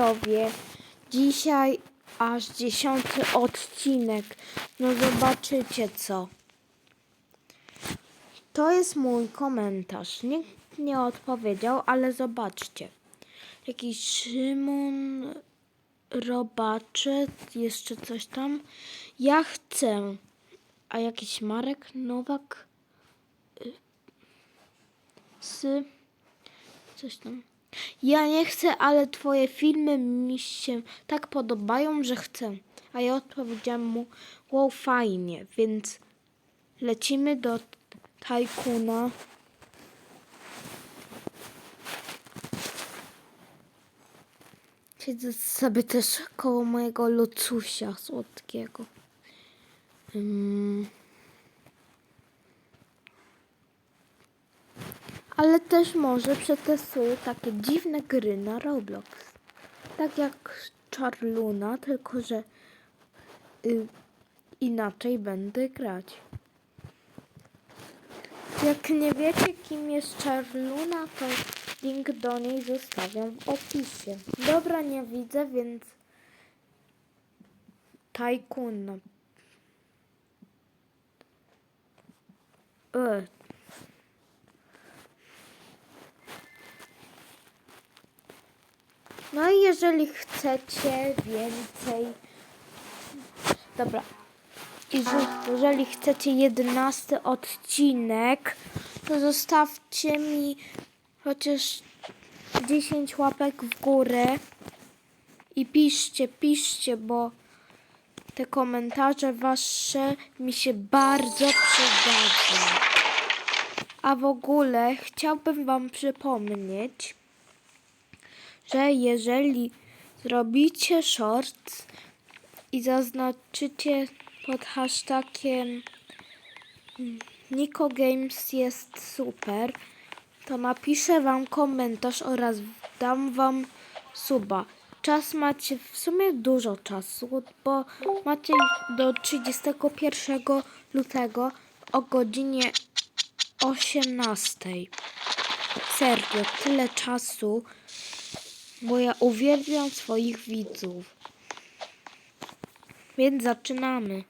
widzowie, dzisiaj aż dziesiąty odcinek. No zobaczycie co. To jest mój komentarz. Nikt nie odpowiedział, ale zobaczcie. Jakiś Szymon Robaczek, jeszcze coś tam. Ja chcę. A jakiś Marek Nowak Sy coś tam. Ja nie chcę, ale twoje filmy mi się tak podobają, że chcę. A ja odpowiedziałam mu, wow, fajnie, więc lecimy do Tajkuna. Siedzę sobie też koło mojego lucusia słodkiego. Mm. Ale też może przetestuję takie dziwne gry na Roblox. Tak jak Charluna, tylko że y, inaczej będę grać. Jak nie wiecie kim jest Charluna, to link do niej zostawiam w opisie. Dobra, nie widzę, więc Tajkun No i jeżeli chcecie więcej. Dobra. Jeżeli chcecie jedenasty odcinek, to zostawcie mi chociaż 10 łapek w górę. I piszcie, piszcie, bo te komentarze wasze mi się bardzo przydadzą. A w ogóle chciałbym wam przypomnieć, że jeżeli zrobicie short i zaznaczycie pod hashtagiem Nico Games jest super, to napiszę wam komentarz oraz dam wam suba. Czas macie w sumie dużo czasu, bo macie do 31 lutego o godzinie 18. Serio, tyle czasu bo ja uwielbiam swoich widzów. Więc zaczynamy.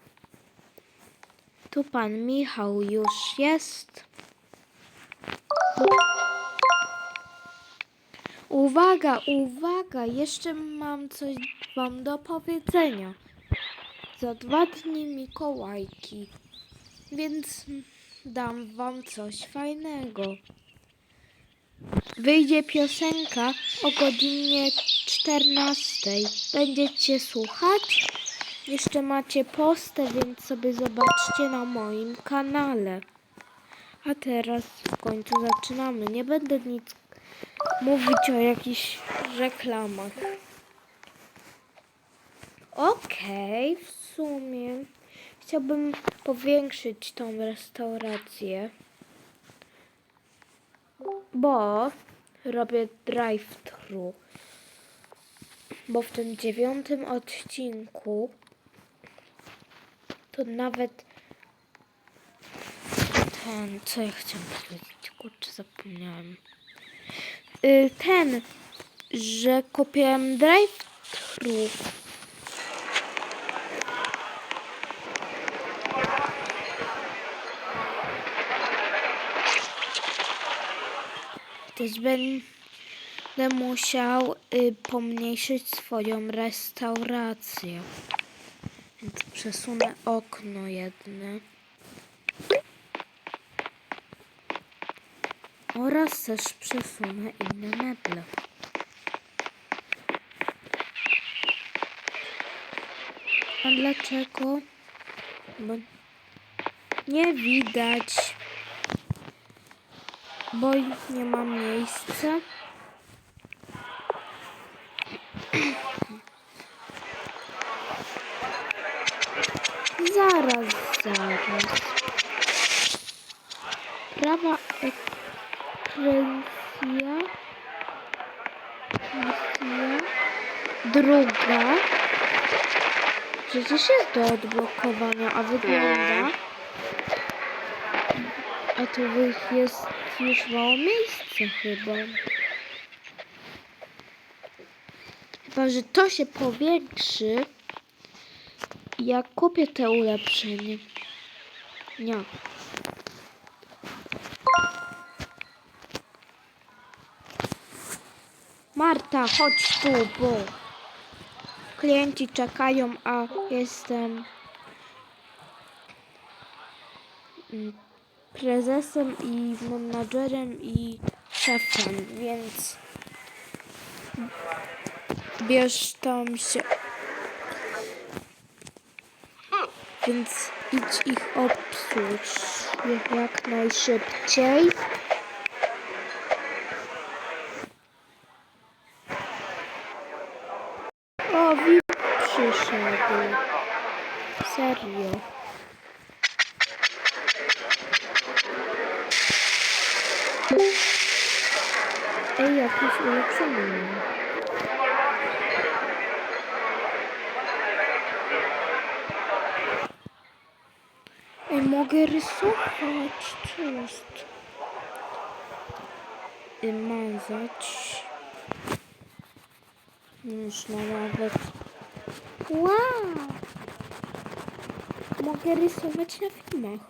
Tu pan Michał już jest. Uwaga, uwaga, jeszcze mam coś wam do powiedzenia. Za dwa dni Mikołajki, więc dam wam coś fajnego. Wyjdzie piosenka o godzinie 14. Będziecie słuchać? Jeszcze macie postę, więc sobie zobaczcie na moim kanale. A teraz w końcu zaczynamy. Nie będę nic mówić o jakichś reklamach. Okej, w sumie chciałbym powiększyć tą restaurację bo robię drive-thru. Bo w tym dziewiątym odcinku to nawet ten, co ja chciałam powiedzieć, kurczę, zapomniałem. Y, ten, że kupiłem drive-thru. Też będę musiał y, pomniejszyć swoją restaurację. Więc przesunę okno jedne. Oraz też przesunę inne meble. A dlaczego? Bo nie widać bo nie ma miejsca. Zaraz, zaraz. Prawa. Misja. Druga. Przecież jest do odblokowania, a wygląda. A tu jest już mało miejsca chyba. Chyba, że to się powiększy. Jak kupię te ulepszenie. Nie. Marta, chodź tu, bo klienci czekają, a jestem mm, prezesem i menadżerem i szefem, więc bierz tam się. Więc idź ich obsłuż jak najszybciej. O, VIP przyszedł. Serio. Ej, jakieś ulepszenie. Ej, mogę rysować. Co jest? I mazać. Można nawet. Wow! Mogę rysować na filmach.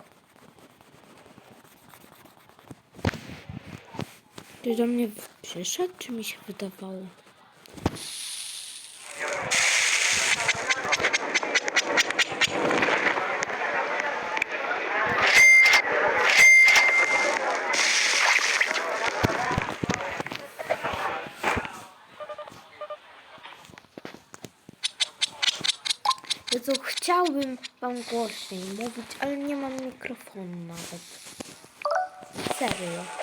Ty do mnie przyszedł, czy mi się wydawało? Jezu, chciałbym wam głośniej mówić, ale nie mam mikrofonu nawet. Serio.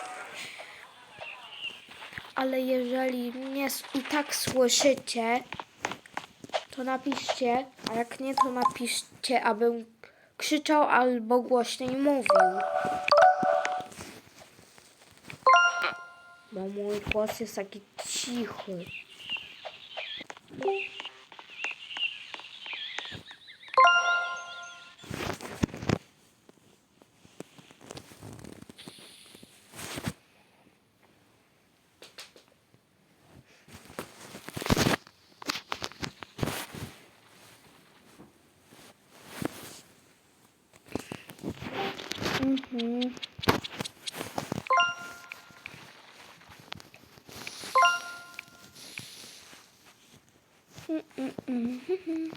Ale jeżeli mnie i tak słyszycie, to napiszcie, a jak nie, to napiszcie, abym krzyczał albo głośniej mówił. Bo mój głos jest taki cichy. Mhm. Mm, mm, mm,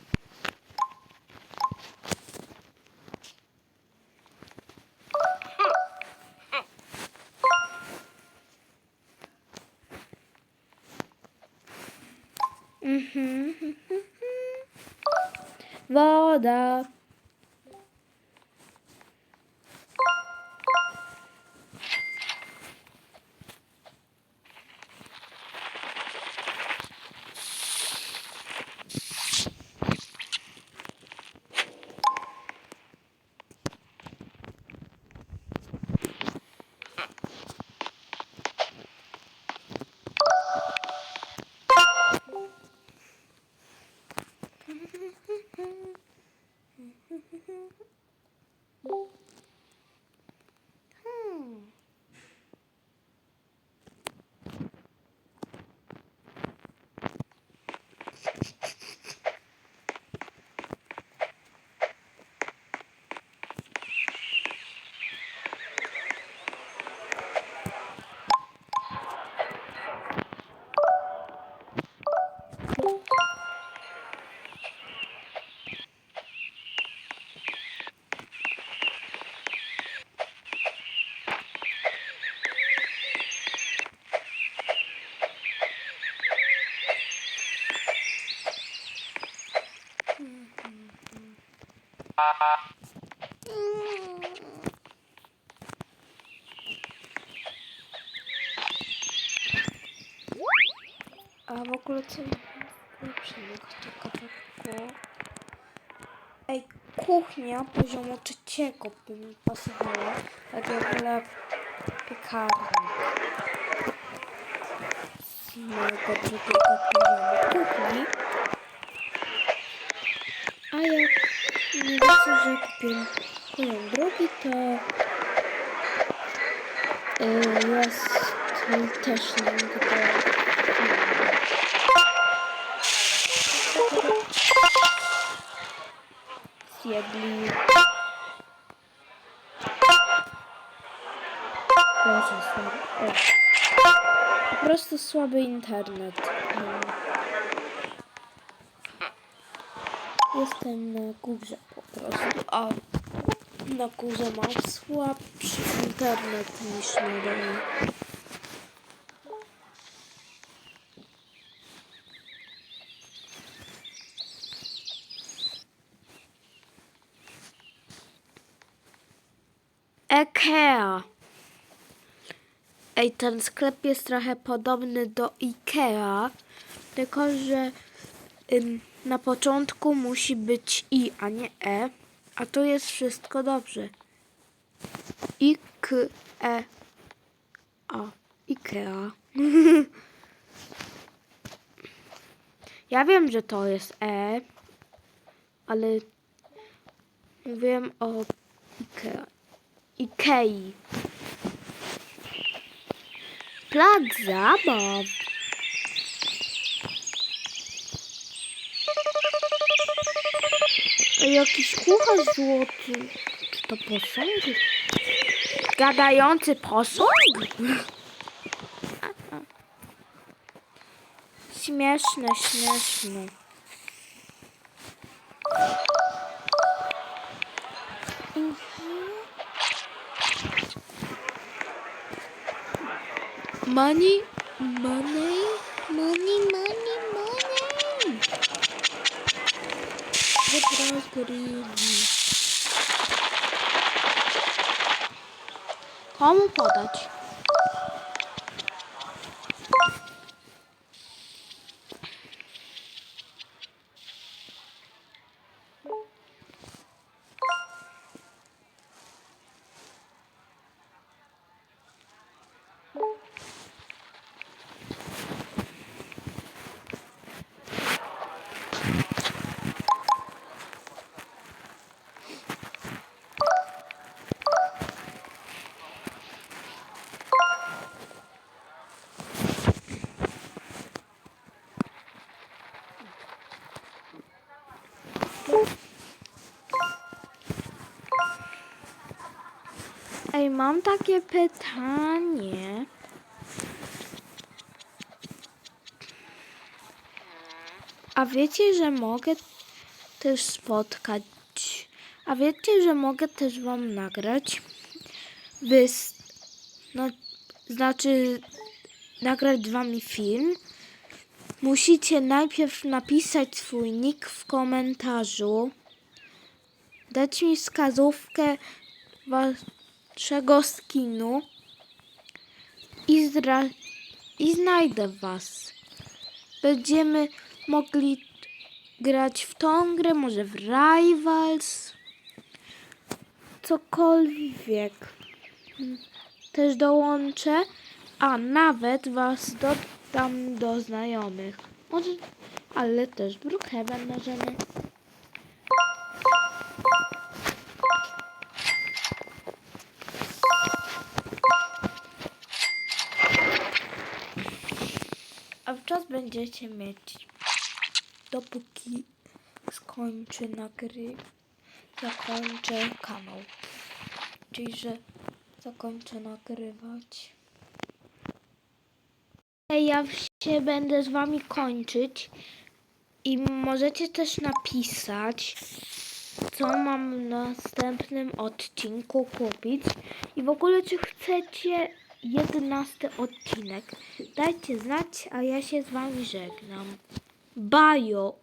A w ogóle co lepszego ciekawego? Ej, kuchnia poziomu trzeciego by mi pasowała. Tak jak ogóle piekarnik. Z mojego drugiego poziomu kuchni. A jak nie widzę, że kupię poziom drugi, to y, jest też link do zjedli. Boże, słaby. Po prostu słaby internet. Mm. Jestem na górze po prostu, a na górze mam słabszy internet niż na dole. IKEA. Ej, ten sklep jest trochę podobny do IKEA, tylko że na początku musi być I, a nie E, a tu jest wszystko dobrze. I, K, E, A. IKEA. ja wiem, że to jest E, ale mówiłem o IKEA. Ikei. Plac zabaw. Jakiś kucharz złoty. Czy to posąg? Gadający posąg? Śmieszne, śmieszne. Money, money, money, money, money. Vou tirar os guris. Calma, Podat. Ej, mam takie pytanie. A wiecie, że mogę też spotkać. A wiecie, że mogę też wam nagrać. Wys... No, znaczy nagrać z wami film. Musicie najpierw napisać swój nick w komentarzu. Dać mi wskazówkę waszego skinu i, zdra- i znajdę was. Będziemy mogli grać w tą grę, może w Rivals, cokolwiek. Też dołączę, a nawet was dodam do znajomych. Może, ale też Brookhaven możemy. A wczas będziecie mieć, dopóki skończę nagry, zakończę kanał. Czyli, że zakończę nagrywać. Ja się będę z wami kończyć i możecie też napisać, co mam w następnym odcinku kupić i w ogóle czy chcecie jedenasty odcinek. Dajcie znać, a ja się z wami żegnam. Bajo!